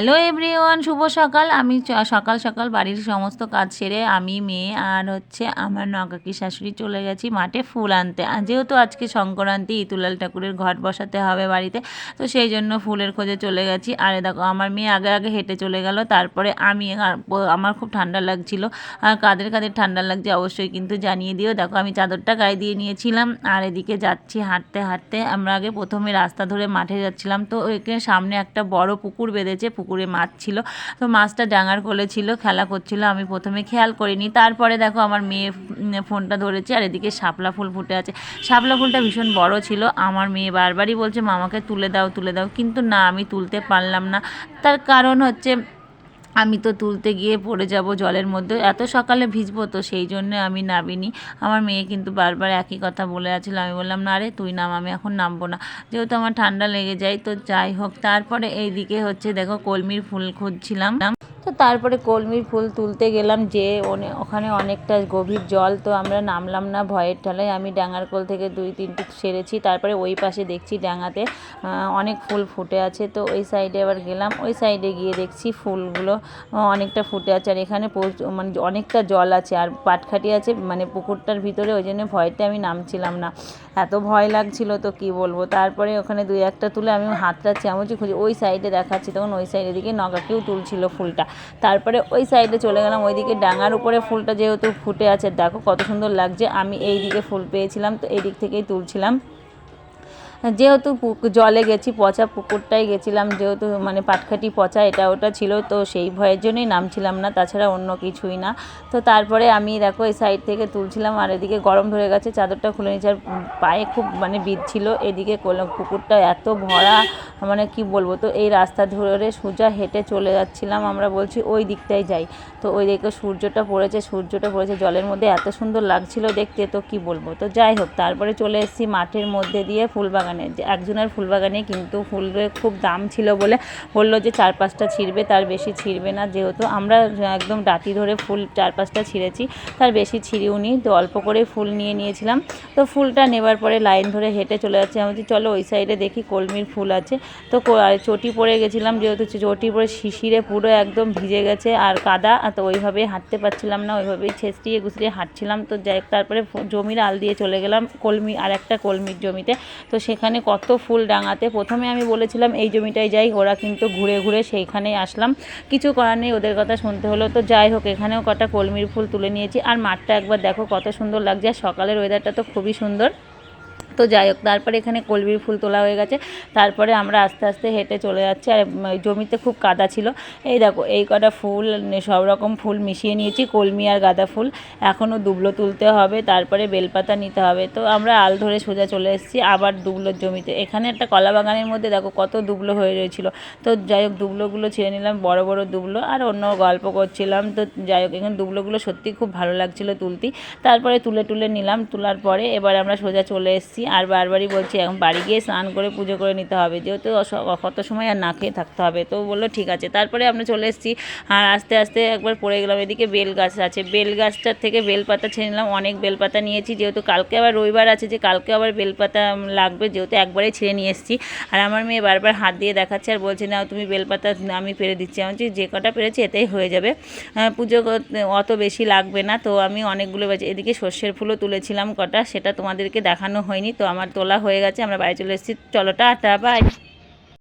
Hello everyone, শুভ সকাল। আমি সকাল সকাল বাড়ির সমস্ত কাজ সেরে আমি, মেয়ে আর হচ্ছে আমার নকাকি শাশুড়ি চলে গেছি মাঠে ফুল আনতে। যেহেতু আজকে সংক্রান্তি ইতুলাল ঠাকুরের ঘট বসাতে হবে বাড়িতে, তো সেই জন্য ফুলের খোঁজে চলে গেছি। আর দেখো, আমার মেয়ে আগে আগে হেঁটে চলে গেল, তারপরে আমি আমার খুব ঠান্ডা লাগছিল। আর কাদের কাদের ঠান্ডা লাগছে অবশ্যই কিন্তু জানিয়ে দিও। দেখো, আমি চাদরটা গায়ে দিয়ে নিয়েছিলাম, আর এদিকে যাচ্ছি হাঁটতে হাঁটতে। আমরা আগে প্রথমে রাস্তা ধরে মাঠে যাচ্ছিলাম, তো এখানে সামনে একটা বড় পুকুর বেঁধেছে পুকুরে মাছ ছিল। তো মাছটা ডাঙার কোলে ছিল, খেলা করছিল, আমি প্রথমে খেয়াল করিনি। তারপরে দেখো আমার মেয়ে ফোনটা ধরেছে আর এদিকে শাপলা ফুল ফুটে আছে। শাপলা ফুলটা ভীষণ বড় ছিল। আমার মেয়ে বারবারই বলছে, মামাকে তুলে দাও তুলে দাও। কিন্তু না, আমি তুলতে পারলাম না। তার কারণ হচ্ছে আমি তো তুলতে গিয়ে পড়ে যাব জলের মধ্যে। এত সকালে ভিজবো তো, সেই জন্য আমি নামিনি। আমার মেয়ে কিন্তু বারবার একই কথা বলে আছিল। আমি বললাম, না রে, তুই নাম, আমি এখন নামবো না। যেহেতু আমার ঠান্ডা লেগে যায়, তো যাই হোক। তারপরে এইদিকে হচ্ছে, দেখো, কলমির ফুল খুঁজছিলাম। তো তারপরে কলমির ফুল তুলতে গেলাম যে ওখানে অনেকটা গভীর জল, তো আমরা নামলাম না ভয়ের ঠেলায়। আমি ডাঙার কোল থেকে দুই তিনটে সেরেছি। তারপরে ওই পাশে দেখছি ডাঙাতে অনেক ফুল ফুটে আছে। তো ওই সাইডে আবার গেলাম। ওই সাইডে গিয়ে দেখছি ফুলগুলো অনেকটা ফুটে আছে। আর এখানে মানে অনেকটা জল আছে। আর পাটখাটি আছে মানে পুকুরটার ভিতরে। ওই জন্য ভয়তে আমি নামছিলাম না। এত ভয় লাগছিল তো কি বলব? তারপরে ওখানে দুই একটা তুলে আমি হাতটা চামচি খুঁজি ওই সাইডে দেখাচ্ছি। তখন ওই সাইডের দিকে নগাকেও তুলছিল ফুলটা। তারপরে ওই সাইডে চলে গেলাম, ওইদিকে ডাঙার উপরে ফুলটা যেহেতু ফুটে আছে, দেখো কত সুন্দর লাগছে। আমি এই দিকে ফুল পেয়েছিলাম, তো এই দিক থেকেই তুলছিলাম। যেহেতু জলে গেছি, পচা পুকুরটাই গেছিলাম, যেহেতু মানে পাটখাটি পচা, এটা ওটা ছিল, তো সেই ভয়ের জন্যই নামছিলাম না, তাছাড়া অন্য কিছুই না। তো তারপরে আমি দেখো এই সাইড থেকে তুলছিলাম, আর এদিকে গরম ধরে গেছে, চাদরটা খুলে নিয়েছি, আর পায়ে খুব মানে বিঁধছিল এদিকে পুকুরটা এত ভরা মানে কি বলব, তো এই রাস্তা ধরে সোজা হেঁটে চলে যাচ্ছিলাম, আমরা বলছি ওই দিকটাই যাই। তো ওই দিকে সূর্যটা পড়েছে সূর্যটা পড়েছে, জলের মধ্যে এত সুন্দর লাগছিল দেখতে, তো কি বলব? তো যাই হোক, তারপরে চলে এসেছি মাঠের মধ্যে দিয়ে ফুলবাগানে। যে একজনের ফুল বাগানে কিন্তু ফুলের খুব দাম ছিল বলে বলল যে চার পাঁচটা ছিঁড়বে, তার বেশি ছিঁড়বে না। যেহেতু আমরা একদম ডাটি ধরে ফুল চার পাঁচটা ছিঁড়েছি, তার বেশি ছিঁড়িওনি। তো অল্প করে ফুল নিয়ে নিয়েছিলাম। তো ফুলটা নেবার পরে লাইন ধরে হেঁটে চলে যাচ্ছে। আমি বলছি, চলো ওই সাইডে দেখি কলমির ফুল আছে। তো চটি পরে গেছিলাম, যেহেতু চটি পরে শিশিরে পুরো একদম ভিজে গেছে আর কাদা তো ওইভাবে হাঁটতে পারছিলাম না, ওইভাবেই ছেঁচড়িয়ে গুছড়িয়ে হাঁটছিলাম। তো যাই তারপরে জমির আল দিয়ে চলে গেলাম কলমি আর একটা কলমির জমিতে। তো সেখানে কত ফুল ডাঙাতে। প্রথমে আমি বলেছিলাম, এই জমিটায় যাই, ওরা কিন্তু ঘুরে ঘুরে সেইখানে আসলাম। কিছু করার নেই, ওদের কথা শুনতে হলো। তো যাই হোক, এখানেও কটা কলমির ফুল তুলে নিয়েছি। আর মাঠটা একবার দেখো কত সুন্দর লাগছে। আর সকালের ওয়েদারটা তো খুবই সুন্দর। তো যাই হোক, তারপরে এখানে কলবির ফুল তোলা হয়ে গেছে। তারপরে আমরা আস্তে আস্তে হেঁটে চলে যাচ্ছি। আর জমিতে খুব কাদা ছিল। এই দেখো, এই কটা ফুল সব রকম ফুল মিশিয়ে নিয়েছি, কলমি আর গাঁদা ফুল। এখনও দুবলো তুলতে হবে, তারপরে বেলপাতা নিতে হবে। তো আমরা আল ধরে সোজা চলে এসেছি আবার দুবলোর জমিতে। এখানে একটা কলা বাগানের মধ্যে দেখো কত দুবলো হয়ে রয়েছিল। তো যাই হোক, দুবলোগুলো ছেড়ে নিলাম, বড় বড় দুবলো। আর অন্য গল্প করছিলাম। তো যাই হোক, এখানে দুবলোগুলো সত্যি খুব ভালো লাগছিল তুলতে। তারপরে তুলে তুলে নিলাম, তোলার পরে এবার আমরা সোজা চলে এসেছি। আর বারবারই বলছি, এখন বাড়ি গিয়ে স্নান করে পুজো করে নিতে হবে। যেহেতু কত সময় আর না খেয়ে থাকতে হবে, তো বলল, ঠিক আছে। তারপরে আমরা চলে এসেছি। আর আস্তে আস্তে একবার পড়ে গেলাম, এদিকে বেল গাছ আছে। বেল গাছটার থেকে বেলপাতা ছেড়ে নিলাম, অনেক বেলপাতা নিয়েছি। যেহেতু কালকে আবার রবিবার আছে, যে কালকে আবার বেলপাতা লাগবে, যেহেতু একবারেই ছেড়ে নিয়ে এসেছি। আর আমার মেয়ে বারবার হাত দিয়ে দেখাচ্ছে আর বলছে না তুমি বেলপাতা আমি পেরে দিচ্ছি। আমি যে কটা পেরেছি, এতেই হয়ে যাবে। পুজো করতে অত বেশি লাগবে না। তো আমি অনেকগুলো এদিকে সর্ষের ফুলও তুলেছিলাম কটা, সেটা তোমাদেরকে দেখানো হয়নি। তো আমার তোলা হয়ে গেছে আমরা বাড়ি চলে এসেছি। চলো টাটা বাই